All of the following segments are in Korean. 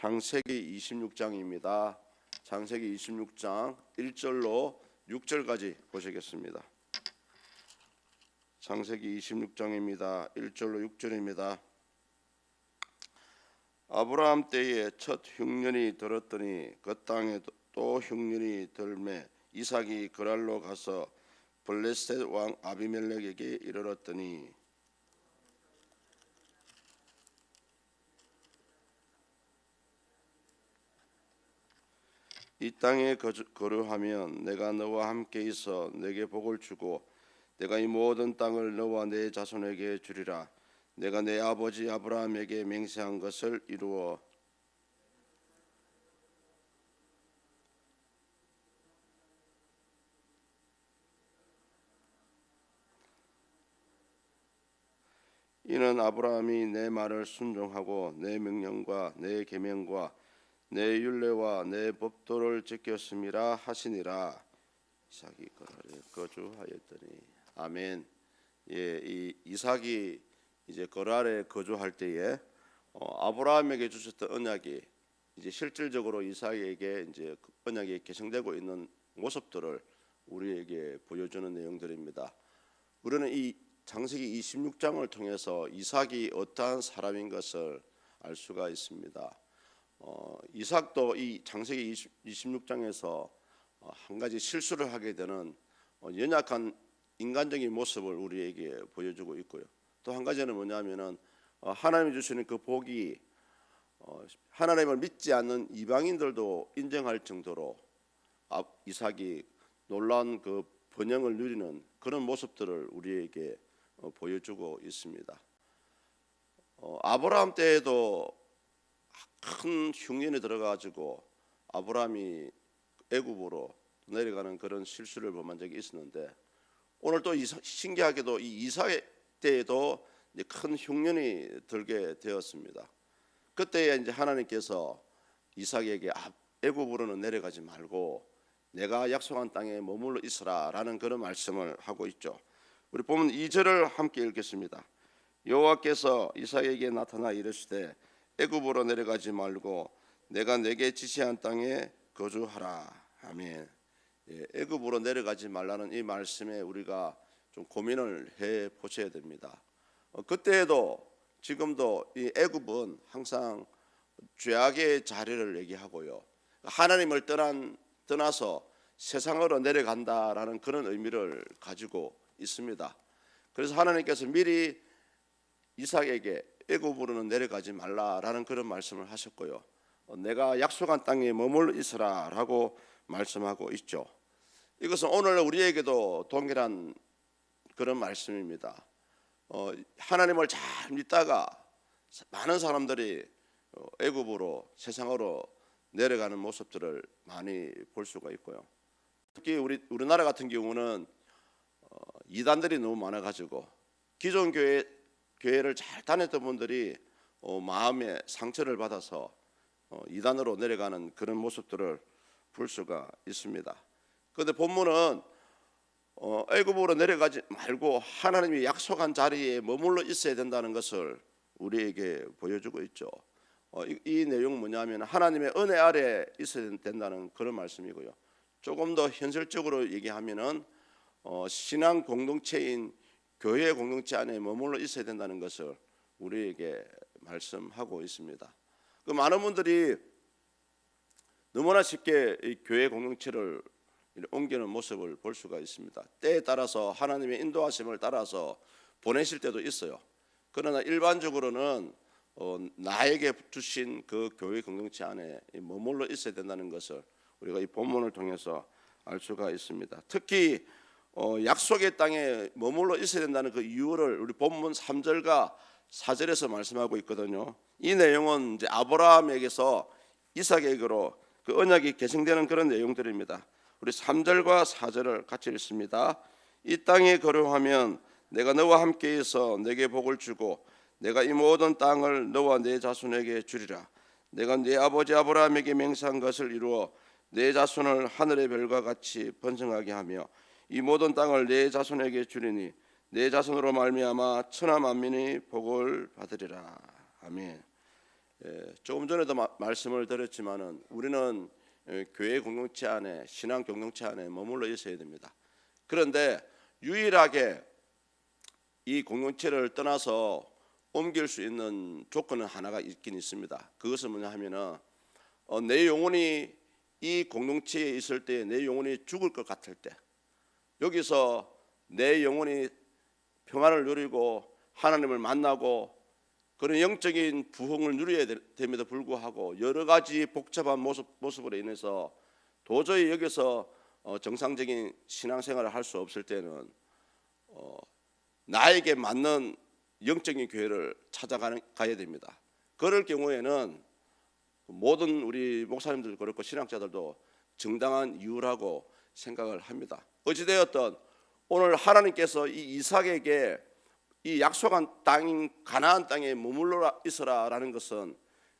창세기 26장입니다. 창세기 26장 1절로 6절까지 보시겠습니다. 창세기 26장입니다. 1절로 6절입니다. 아브라함 때에 첫 흉년이 들었더니 그 땅에 또 흉년이 들매 이삭이 그랄로 가서 블레셋 왕 아비멜렉에게 이르렀더니 이 땅에 거류하면 내가 너와 함께 있어 내게 복을 주고 내가 이 모든 땅을 너와 내 자손에게 주리라. 내가 내 아버지 아브라함에게 맹세한 것을 이루어. 이는 아브라함이 내 말을 순종하고 내 명령과 내 계명과 내 율례와 내 법도를 지켰음이라 하시니라 이삭이 거라를 거주하였더니 아멘. 예, 이 이삭이 이제 거랄에 거주할 때에 어, 아브라함에게 주셨던 언약이 이제 실질적으로 이삭에게 이제 그 언약이 개성되고 있는 모습들을 우리에게 보여주는 내용들입니다. 우리는 이 장세기 26장을 통해서 이삭이 어떠한 사람인 것을 알 수가 있습니다. 어, 이삭도 이 장세기 20, 26장에서 어, 한 가지 실수를 하게 되는 어, 연약한 인간적인 모습을 우리에게 보여주고 있고요. 또 한 가지는 뭐냐면은 어, 하나님이 주시는 그 복이 어, 하나님을 믿지 않는 이방인들도 인정할 정도로 아, 이삭이 놀라운 그 번영을 누리는 그런 모습들을 우리에게 어, 보여주고 있습니다. 어, 아브라함 때에도 큰 흉년이 들어가지고 아브라함이 애굽으로 내려가는 그런 실수를 범한 적이 있었는데 오늘 또 이사, 신기하게도 이 이삭 때에도 큰 흉년이 들게 되었습니다. 그때에 이제 하나님께서 이삭에게 아, 애굽으로는 내려가지 말고 내가 약속한 땅에 머물러 있으라라는 그런 말씀을 하고 있죠. 우리 보면 2절을 함께 읽겠습니다. 여호와께서 이삭에게 나타나 이르시되 애굽으로 내려가지 말고 내가 내게 지시한 땅에 거주하라. 아멘. 예, 애굽으로 내려가지 말라는 이 말씀에 우리가 좀 고민을 해 보셔야 됩니다. 어, 그때에도 지금도 이 애굽은 항상 죄악의 자리를 얘기하고요. 하나님을 떠난 떠나서 세상으로 내려간다라는 그런 의미를 가지고 있습니다. 그래서 하나님께서 미리 이삭에게 애굽으로는 내려가지 말라라는 그런 말씀을 하셨고요. 어, 내가 약속한 땅에 머물러 있으라라고 말씀하고 있죠. 이것은 오늘 우리에게도 동일한 그런 말씀입니다. 어, 하나님을 잘 믿다가 많은 사람들이 어, 애굽으로 세상으로 내려가는 모습들을 많이 볼 수가 있고요. 특히 우리 우리나라 같은 경우는 어, 이단들이 너무 많아가지고 기존 교회 교회를 잘 다녔던 분들이 어, 마음에 상처를 받아서 어, 이단으로 내려가는 그런 모습들을 볼 수가 있습니다. 그런데 본문은 어, 애굽으로 내려가지 말고 하나님이 약속한 자리에 머물러 있어야 된다는 것을 우리에게 보여주고 있죠. 어, 이, 이 내용 뭐냐면 하나님의 은혜 아래 있어야 된다는 그런 말씀이고요. 조금 더 현실적으로 얘기하면은 어, 신앙 공동체인 교회 공동체 안에 머물러 있어야 된다는 것을 우리에게 말씀하고 있습니다. 그 많은 분들이 너무나 쉽게 이 교회 공동체를 옮기는 모습을 볼 수가 있습니다. 때에 따라서 하나님의 인도하심을 따라서 보내실 때도 있어요. 그러나 일반적으로는 어, 나에게 주신 그 교회 공동체 안에 머물러 있어야 된다는 것을 우리가 이 본문을 통해서 알 수가 있습니다. 특히 어, 약속의 땅에 머물러 있어야 된다는 그 이유를 우리 본문 3절과 4절에서 말씀하고 있거든요. 이 내용은 이제 아브라함에게서 이삭에게로 그 언약이 계승되는 그런 내용들입니다. 우리 3절과 4절을 같이 읽습니다. 이 땅에 거류하면 내가 너와 함께 있어 내게 복을 주고 내가 이 모든 땅을 너와 내 자손에게 주리라. 내가 네 아버지 아브라함에게 맹세한 것을 이루어 내 자손을 하늘의 별과 같이 번성하게 하며 이 모든 땅을 내 자손에게 주리니 내 자손으로 말미암아 천하 만민이 복을 받으리라. 아멘. 예, 조금 전에도 마- 말씀을 드렸지만은 우리는 예, 교회 공동체 안에 신앙 공동체 안에 머물러 있어야 됩니다. 그런데 유일하게 이 공동체를 떠나서 옮길 수 있는 조건은 하나가 있긴 있습니다. 그것은 뭐냐 하면은 어, 내 영혼이 이 공동체에 있을 때 내 영혼이 죽을 것 같을 때 여기서 내 영혼이 평안을 누리고 하나님을 만나고 그런 영적인 부흥을 누려야 되- 됨에도 불구하고 여러 가지 복잡한 모습 모습으로 인해서 도저히 여기서 어, 정상적인 신앙생활을 할 수 없을 때는 어, 나에게 맞는 영적인 교회를 찾아가는 가야 됩니다. 그럴 경우에는 모든 우리 목사님들 그렇고 신학자들도 정당한 이유라고 생각을 합니다. 어찌되었든 오늘 하나님께서 이 이삭에게 이 약속한 땅인 가나안 땅에 머물러 있어라라는 것은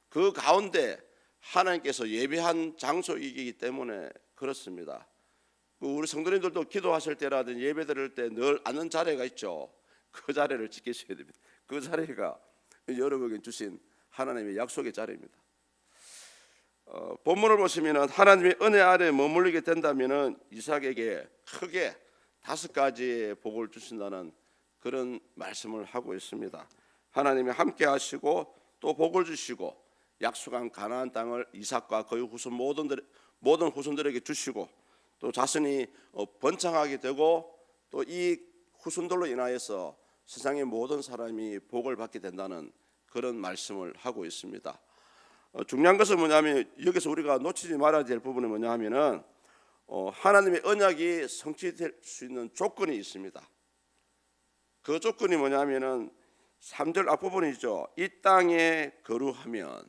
그 가운데 하나님께서 예배한 장소이기 때문에 그렇습니다. 그 우리 성도님들도 기도하실 때라든지 예배 드릴 때 늘 앉는 자리가 있죠. 그 자리를 지키셔야 됩니다. 그 자리가 여러분에게 주신 하나님의 약속의 자리입니다. 어, 본문을 보시면은 하나님의 은혜 아래 머물리게 된다면은 이삭에게 크게 다섯 가지의 복을 주신다는 그런 말씀을 하고 있습니다. 하나님이 함께 하시고 또 복을 주시고 약속한 가나안 땅을 이삭과 그의 후손 모든들 모든 후손들에게 주시고 또 자신이 어, 번창하게 되고 또 이 후손들로 인하여서 세상의 모든 사람이 복을 받게 된다는 그런 말씀을 하고 있습니다. 어, 중요한 것은 뭐냐면 여기서 우리가 놓치지 말아야 될 부분은 뭐냐 하면은 어, 하나님의 언약이 성취될 수 있는 조건이 있습니다. 그 조건이 뭐냐면은 3절 앞부분이죠. 이 땅에 거루하면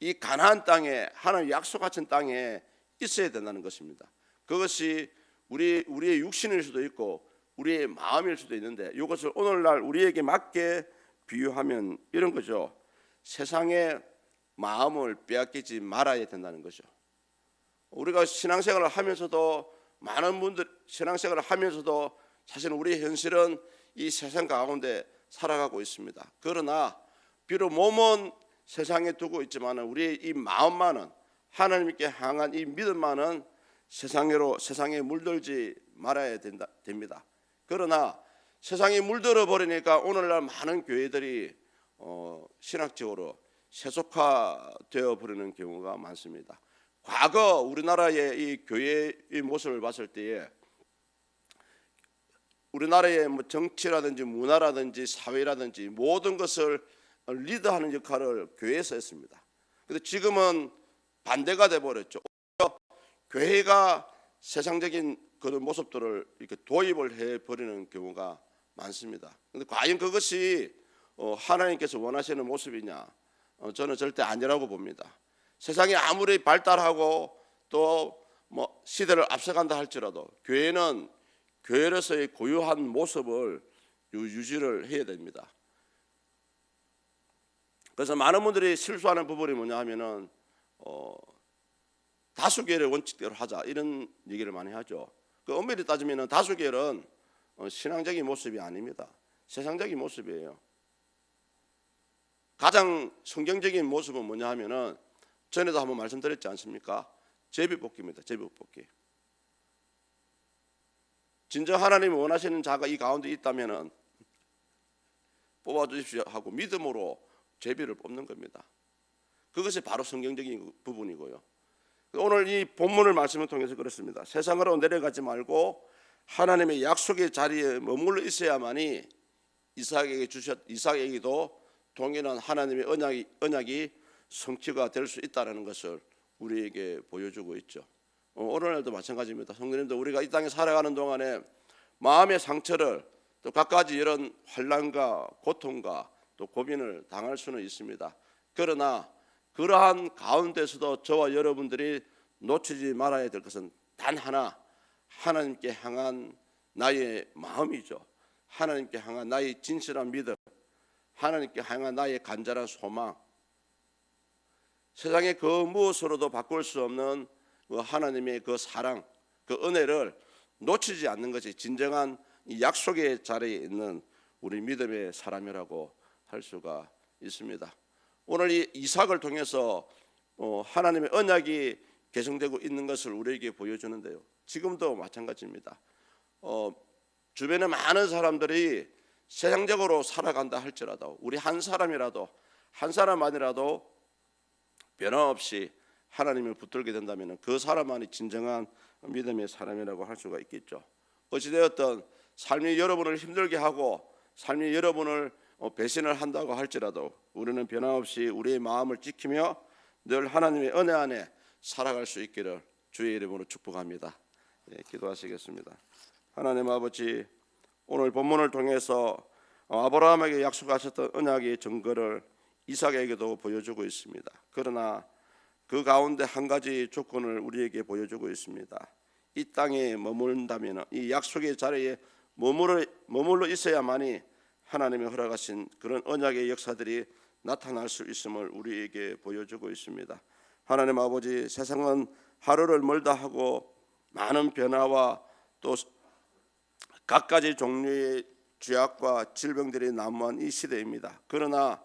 이 가나안 땅에 하나님 약속하신 땅에 있어야 된다는 것입니다. 그것이 우리 우리의 육신일 수도 있고 우리의 마음일 수도 있는데 이것을 오늘날 우리에게 맞게 비유하면 이런 거죠. 세상의 마음을 빼앗기지 말아야 된다는 거죠. 우리가 신앙생활을 하면서도 많은 분들 신앙생활을 하면서도 사실 우리의 현실은 이 세상 가운데 살아가고 있습니다. 그러나 비록 몸은 세상에 두고 있지만 우리의 이 마음만은 하나님께 향한 이 믿음만은 세상으로 세상에 물들지 말아야 된다, 됩니다. 그러나 세상에 물들어 버리니까 오늘날 많은 교회들이 어, 신학적으로 세속화되어 버리는 경우가 많습니다. 과거 우리나라의 이 교회의 모습을 봤을 때에 우리나라의 뭐 정치라든지 문화라든지 사회라든지 모든 것을 리드하는 역할을 교회에서 했습니다. 근데 지금은 반대가 돼 버렸죠. 교회가 세상적인 그런 모습들을 이렇게 도입을 해 버리는 경우가 많습니다. 근데 과연 그것이 어, 하나님께서 원하시는 모습이냐? 어, 저는 절대 아니라고 봅니다. 세상이 아무리 발달하고 또 뭐 시대를 앞서간다 할지라도 교회는 교회로서의 고유한 모습을 유- 유지를 해야 됩니다. 그래서 많은 분들이 실수하는 부분이 뭐냐 하면은 어, 다수결의 원칙대로 하자 이런 얘기를 많이 하죠. 그 엄밀히 따지면은 다수결은 어, 신앙적인 모습이 아닙니다. 세상적인 모습이에요. 가장 성경적인 모습은 뭐냐 하면은 전에도 한번 말씀드렸지 않습니까? 제비뽑기입니다. 제비뽑기. 진정 하나님이 원하시는 자가 이 가운데 있다면은 뽑아 주십시오 하고 믿음으로 제비를 뽑는 겁니다. 그것이 바로 성경적인 부분이고요. 오늘 이 본문을 말씀을 통해서 그렇습니다. 세상으로 내려가지 말고 하나님의 약속의 자리에 머물러 있어야만이 이삭에게 주셨 이삭에게도 동일한 하나님의 언약이 언약이 성취가 될 수 있다라는 것을 우리에게 보여주고 있죠. 어, 오늘날도 마찬가지입니다. 성도님들 우리가 이 땅에 살아가는 동안에 마음의 상처를 또 갖가지 이런 환란과 고통과 또 고민을 당할 수는 있습니다. 그러나 그러한 가운데서도 저와 여러분들이 놓치지 말아야 될 것은 단 하나 하나님께 향한 나의 마음이죠. 하나님께 향한 나의 진실한 믿음, 하나님께 향한 나의 간절한 소망, 세상의 그 무엇으로도 바꿀 수 없는 그 하나님의 그 사랑, 그 은혜를 놓치지 않는 것이 진정한 이 약속의 자리에 있는 우리 믿음의 사람이라고 할 수가 있습니다. 오늘 이 이삭을 통해서 어, 하나님의 언약이 개성되고 있는 것을 우리에게 보여주는데요. 지금도 마찬가지입니다. 어, 주변에 많은 사람들이 세상적으로 살아간다 할지라도 우리 한 사람이라도 한 사람만이라도 변함없이 하나님을 붙들게 된다면 그 사람만이 진정한 믿음의 사람이라고 할 수가 있겠죠. 어찌되었든 삶이 여러분을 힘들게 하고 삶이 여러분을 어, 배신을 한다고 할지라도 우리는 변함없이 우리의 마음을 지키며 늘 하나님의 은혜 안에 살아갈 수 있기를 주의 이름으로 축복합니다. 예, 기도하시겠습니다. 하나님 아버지 오늘 본문을 통해서 어, 아브라함에게 약속하셨던 언약의 증거를 이삭에게도 보여주고 있습니다. 그러나 그 가운데 한 가지 조건을 우리에게 보여주고 있습니다. 이 땅에 머문다면 이 약속의 자리에 머물러 머물러 있어야만이 하나님의 허락하신 그런 언약의 역사들이 나타날 수 있음을 우리에게 보여주고 있습니다. 하나님 아버지 세상은 하루를 멀다 하고 많은 변화와 또 갖가지 종류의 죄악과 질병들이 난무한 이 시대입니다. 그러나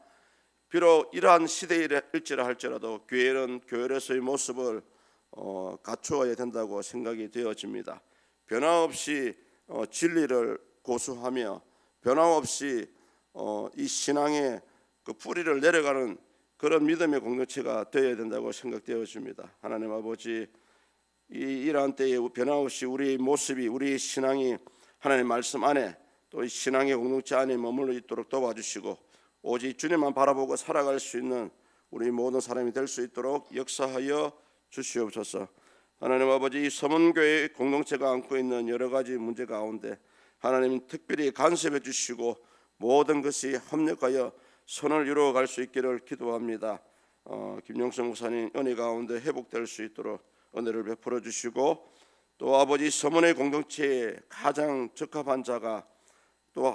비록 이러한 시대일지라 할지라도 교회는 교회로서의 모습을 어, 갖추어야 된다고 생각이 되어집니다. 변함없이 어, 진리를 고수하며 변함없이 어, 이 신앙의 그 뿌리를 내려가는 그런 믿음의 공동체가 되어야 된다고 생각되어집니다. 하나님 아버지 이 이러한 때에 변함없이 우리의 모습이 우리의 신앙이 하나님 말씀 안에 또 이 신앙의 공동체 안에 머물러 있도록 도와주시고 오직 주님만 바라보고 살아갈 수 있는 우리 모든 사람이 될 수 있도록 역사하여 주시옵소서. 하나님 아버지 이 서문교회 공동체가 안고 있는 여러 가지 문제 가운데 하나님 특별히 간섭해 주시고 모든 것이 협력하여 선을 이루어 갈 수 있기를 기도합니다. 어, 김용성 목사님 은혜 가운데 회복될 수 있도록 은혜를 베풀어 주시고 또 아버지 서문의 공동체에 가장 적합한 자가 또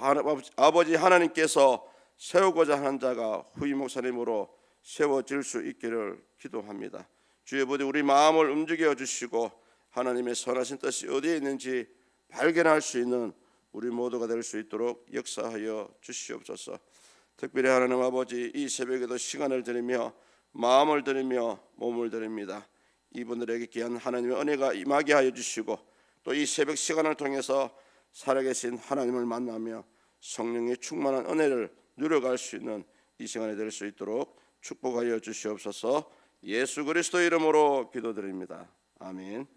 아버지 하나님께서 세우고자 하는 자가 후임 목사님으로 세워질 수 있기를 기도합니다. 주의 부디 우리 마음을 움직여 주시고 하나님의 선하신 뜻이 어디에 있는지 발견할 수 있는 우리 모두가 될 수 있도록 역사하여 주시옵소서. 특별히 하나님 아버지 이 새벽에도 시간을 드리며 마음을 드리며 몸을 드립니다. 이분들에게 귀한 하나님의 은혜가 임하게 하여 주시고 또 이 새벽 시간을 통해서 살아계신 하나님을 만나며 성령의 충만한 은혜를 누려갈 수 있는 이 시간이 될 수 있도록 축복하여 주시옵소서. 예수 그리스도 이름으로 기도드립니다. 아멘.